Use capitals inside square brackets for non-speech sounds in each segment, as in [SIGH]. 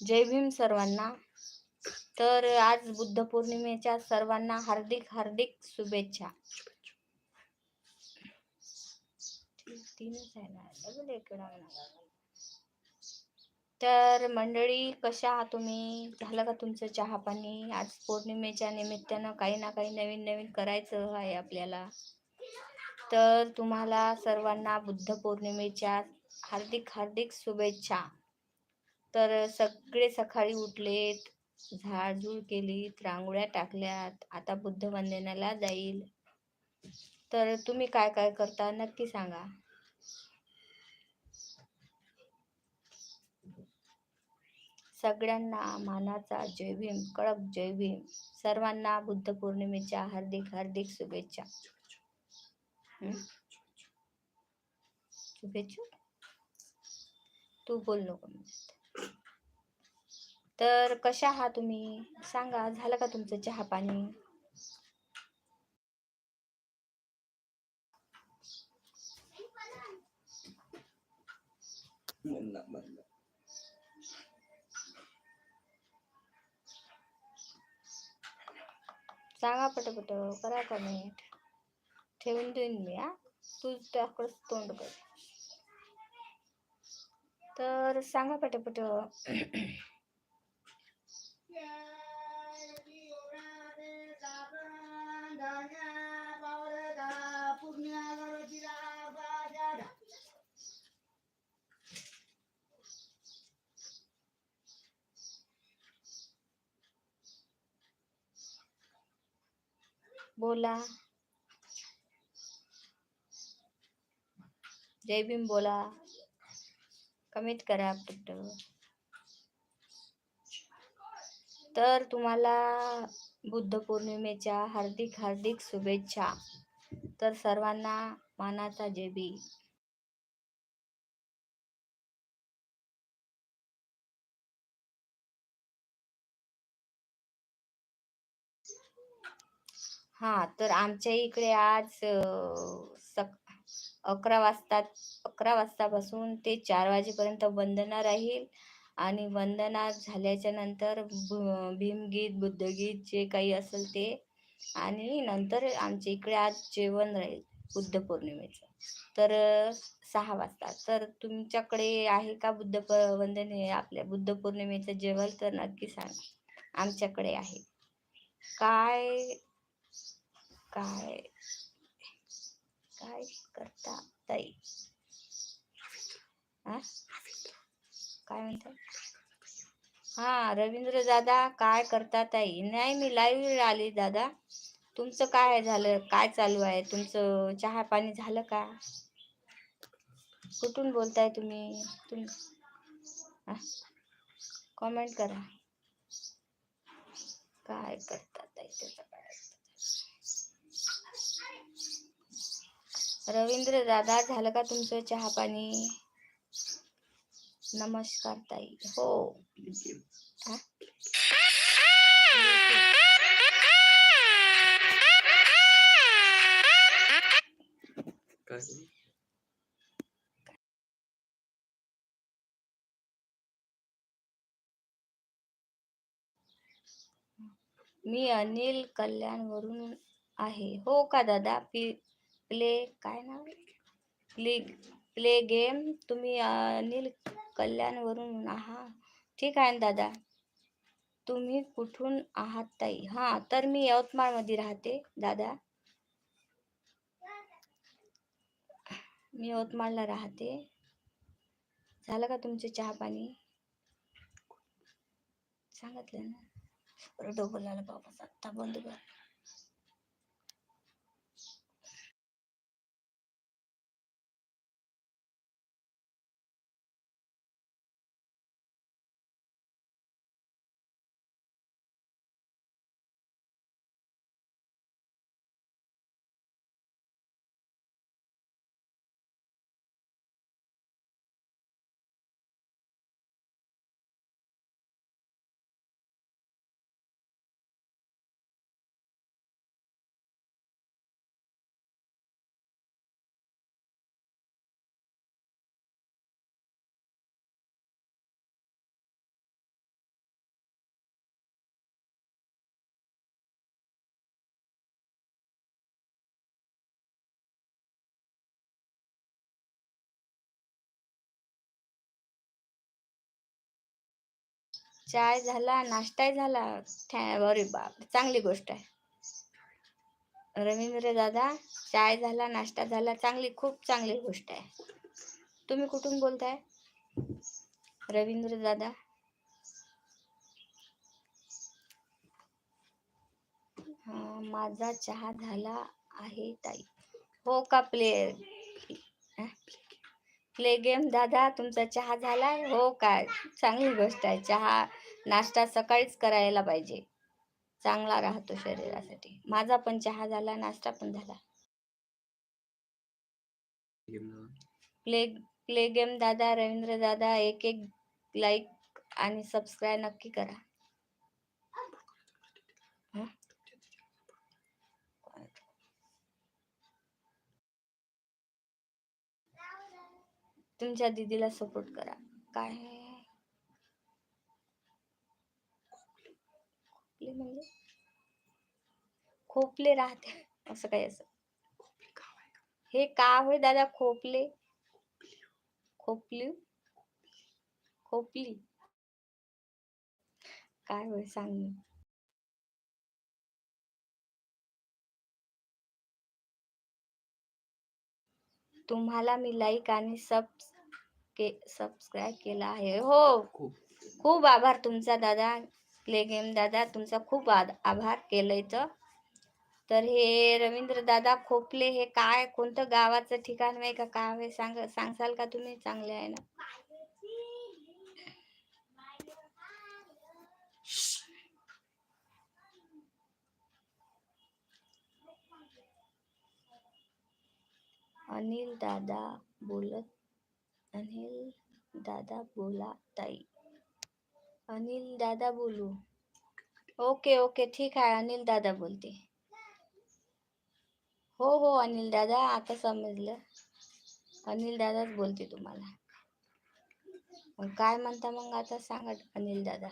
जय भीम सर्वांना. तर आज बुद्ध पौर्णिमेच्या सर्वांना हार्दिक हार्दिक शुभेच्छा. तीनच आहे ना. तर मंडळी कशा आहात तुम्ही? झालं का तुमचं चहा पाणी आज पौर्णिमेच्या निमित्तानं काही ना काही नवीन नवीन करायचं आहे आपल्याला. तर तुम्हाला सर्वांना बुद्ध पौर्णिमेच्या हार्दिक हार्दिक शुभेच्छा. तर सगळे सकाळी उठलेत झाडझूड केलीत रांगोळ्या टाकल्यात आता बुद्ध वंदनाला जाईल. तर तुम्ही काय काय करता नक्की सांगा. सगळ्यांना मानाचा जय भीम कडक जय भीम. सर्वांना बुद्ध पौर्णिमेच्या हार्दिक हार्दिक शुभेच्छा. शुभेच्छा? तू बोल नको तर कशा आहात तुम्ही? सांगा झालं का तुमचं चहा पाणी? सांगा पटपट करा कमेंट ठेवून देईन मी हा तू त्याकडे तोंड कर तर सांगा पटपट. [CLEARS THROAT] [CLEARS THROAT] [CLEARS THROAT] बोला. जय भीम बोला. कमीत करा पटपट तर तुम्हाला बुद्ध पौर्णिमेच्या हार्दिक हार्दिक शुभेच्छा. तर सर्वांना मानाचा जय हा तर आमच्या इकडे आज सक अकरा वाजता अकरा वाजतापासून ते चार वाजेपर्यंत वंदना राहील. आणि वंदना झाल्याच्यानंतर भीमगीत बुद्धगीत जे काही असेल ते. आणि नंतर आमच्या इकडे आज जेवण राहील बुद्ध पौर्णिमेचं. तर सहा वाजता. तर तुमच्याकडे आहे का बुद्ध प वंदने आपल्या बुद्ध पौर्णिमेचं जेवण? तर नक्की सांगा. आमच्याकडे आहे. काय काय? काय करता ताई? काय म्हणता हा रवींद्र दादा काय करता ताई? नाही मी लाईव्ह आली दादा. तुमचं काय झालं? काय चालू आहे? तुमचं चहा पाणी झालं का? कुठून बोलताय तुम्ही? तुम कमेंट करा. काय करता ताई त्याचं काय रवींद्र दादा झालं का तुमचं चहा पाणी? नमस्कार ताई. हो. हा? मी अनिल कल्याणवरून आहे. हो का दादा? पी प्ले काय नाव? Play play game. तुम्ही अनिल कल्याणवरून आहात ठीक आहे ना दादा? तुम्ही कुठून आहात ताई? हां तर मी यवतमाळमध्ये राहते दादा. मी यवतमाळला राहते. झालं का तुमचे चहा पाणी? सांगितलं ना. बरं डोकं लागलं बाबा आत्ता बंद कर. चाय झाला नाश्ताही झाला. अरे बाप चांगली गोष्ट आहे. रवींद्र दादा चाय झाला नाश्ता झाला चांगली खूप चांगली गोष्ट आहे. तुम्ही कुठून बोलताय? रवींद्र दादा. माझा चहा झाला आहे ताई. हो का प्ले प्ले गेम? दादा तुमचा चहा झालाय? हो का चांगली गोष्ट आहे. चहा नाश्ता सकाळीच करायला पाहिजे. चांगला राहतो शरीरासाठी. माझा पण चहा झाला नाश्ता पण झाला. प्ले प्ले गेम दादा रवींद्र दादा एक एक लाईक आणि सबस्क्राईब नक्की करा. तुमच्या दीदीला सपोर्ट करा. काय? खोकले म्हणजे खोपले राहते. असं काही असं. हे का होय दादा खोपले खोपली खोपली काय होय सांग मी तुम्हाला मी लाईक आणि सब के सबस्क्राईब केला आहे. हो. खूप आभार तुमचा दादा. प्ले गेम दादा तुमचा खूप आद- आभार केलंय तर. तर हे रवींद्र दादा खोपले हे काय कोणतं गावाचं ठिकाण आहे का काय आहे? सांग सांगसाल का तुम्ही? चांगले आहे ना. अनिल दादा बोलत अनिल दादा बोला ताई. अनिल दादा बोलू. ओके ओके ठीक आहे अनिल दादा बोलते. हो हो अनिल दादा आता समजलं. अनिल दादाच बोलते तुम्हाला. काय म्हणता मग आता सांगा अनिल दादा.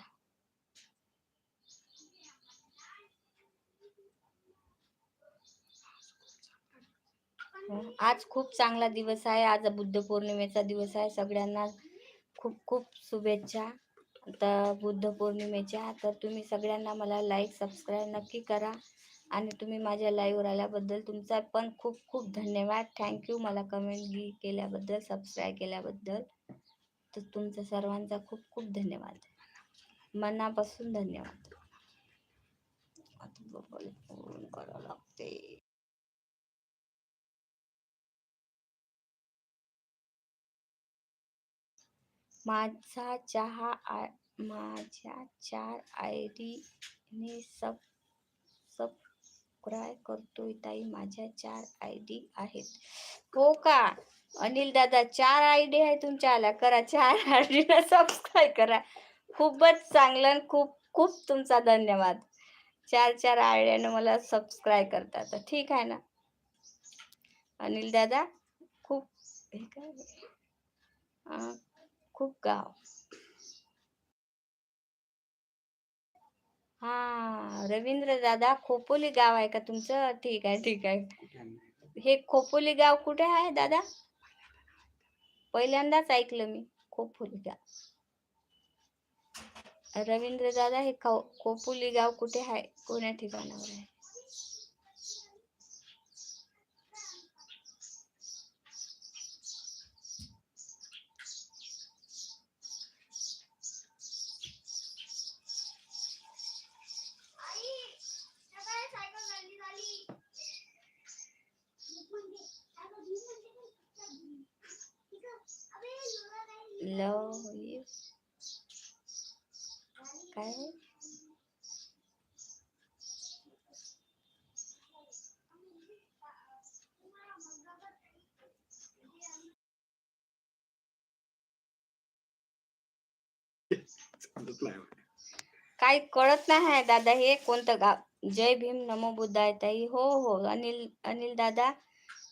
आज खूप चांगला दिवस आहे. आज बुद्ध पौर्णिमेचा दिवस आहे. सगळ्यांना खूप खूप शुभेच्छा. तर बुद्ध पौर्णिमेच्या तर तुम्ही सगळ्यांना मला लाईक सबस्क्राईब नक्की करा. आणि तुम्ही माझ्या लाईव्हवर आल्याबद्दल तुमचा पण खूप खूप धन्यवाद. थँक्यू मला कमेंट केल्याबद्दल सबस्क्राईब केल्याबद्दल. तर तुमचा सर्वांचा खूप खूप धन्यवाद. मनापासून धन्यवाद. आता करावं लागते. माझा चहा आ- माझ्या चार आय डीने सब सबस्क्राय करतोय ताई. माझ्या चार आय डी आहेत. हो का? अनिल दादा चार आय डी आहे तुमच्या आल्या करा चार आय डीला सबस्क्राईब करा. खूपच चांगलं खूप खूप तुमचा धन्यवाद. चार चार आयड्यानं मला सबस्क्राईब करता. तर ठीक आहे ना? अनिल दादा खूप हे काय? खूप गाव. हा रवींद्र दादा खोपोली गाव आहे का तुमचं? ठीक आहे ठीक आहे. हे खोपोली गाव कुठे आहे दादा? पहिल्यांदाच ऐकलं मी खोपोली गाव. रवींद्र दादा हे खो खोपोली गाव कुठे आहे? कोण्या ठिकाणावर आहे? लव यू काय काही कळत नाही दादा. हे कोणतं गाव? जय भीम नमो बुद्धाय ताई. हो हो. अनिल अनिल दादा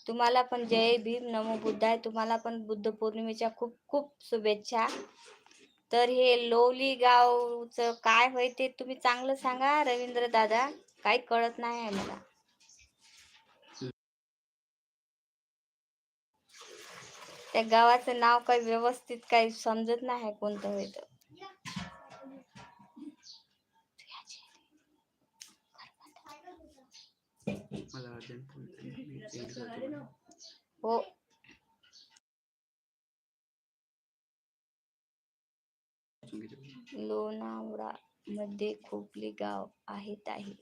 तुम्हाला पण जय भीम नमो बुद्धाय. तुम्हाला पण बुद्ध पौर्णिमेच्या खूप खूप शुभेच्छा. तर हे लोवली गावचं काय होय ते तुम्ही चांगलं सांगा रवींद्र दादा. काही कळत नाही आहे मला. त्या गावाचं नाव काही व्यवस्थित काही समजत नाही आहे कोणतं होय तर अर्जंट हो. लोणावळा मध्ये खोपली गाव आहेत आहे.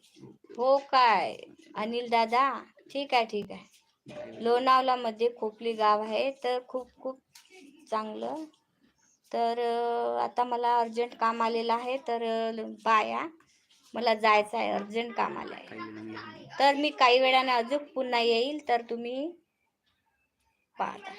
हो काय? अनिल दादा ठीक आहे ठीक आहे. लोणावळा मध्ये खोपली गाव आहे तर खूप खूप चांगलं. तर आता मला अर्जंट काम आलेलं आहे तर बाया मला जायचं आहे अर्जंट काम आलं आहे तर मी काही वेळाने अजून पुन्हा येईल तर तुम्ही पाहता.